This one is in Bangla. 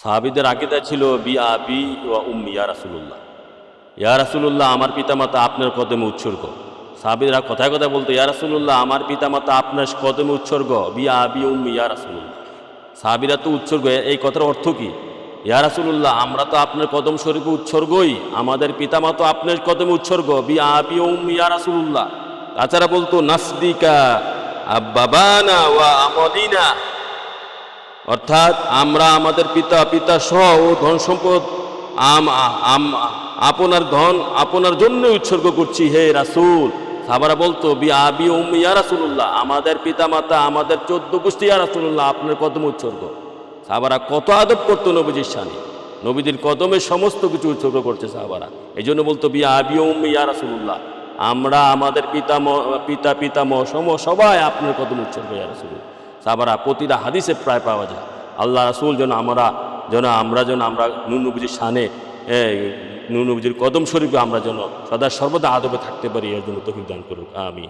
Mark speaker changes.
Speaker 1: সাহাবিদের আকিদা ছিল বি আবি ও উম্মি, ইয়া রাসুল্লাহ ইয়া রাসুল্লাহ আমার পিতামাতা আপনার কদমে উৎসর্গ। সাহাবিদরা কথায় কথা বলতো, ইয়া রাসুল্লাহ আমার পিতামাতা আপনার কদমে উৎসর্গ। বি আবি উম্মি, ইয়া রাসুল্লাহ সাহাবিরা তো উৎসর্গ এই কথার অর্থ কি? ইয়া রাসুল্লাহ আমরা তো আপনার কদম শরীফে উৎসর্গই। আমাদের পিতামাতা আপনার কদমে উৎসর্গ। বি আবি উম ইয়া রাসুল্লাহ তাছাড়া বলতো, নাসদিকা আব্বাবানা ওয়া আমদিনা। অর্থাৎ আমরা আমাদের পিতা পিতা সহ ও ধন সম্পদ আপনার ধন আপনার জন্য উৎসর্গ করছি, হে রাসূল। সাবারা বলতো, বি আবি উম ইয়া রাসূলুল্লাহ। আমাদের পিতা মাতা আমাদের চোদ্দ গোষ্ঠী, ইয়া রাসূলুল্লাহ, আপনার কদম উৎসর্গ। সাহাবারা কত আদব করতো নবীজির সানে নবীজির কদমে সমস্ত কিছু উৎসর্গ করছে সাহাবারা। এই জন্য বলতো, বি আবি উম ইয়া রাসূলুল্লাহ। আমরা আমাদের পিতাম, পিতা, পিতামহ সম সবাই আপনার কদম উৎসর্গ, ইয়া রাসূলুল্লাহ। সাহাবারা প্রতিটা হাদিসে প্রায় পাওয়া যায়। আল্লাহ রাসুল যেন আমরা যেন আমরা যেন আমরা নুনবুজির সানে নুনবুজির কদম শরীফে আমরা যেন সদা সর্বদা আদবে থাকতে পারি, এর জন্য তফিক দান করুক। আমি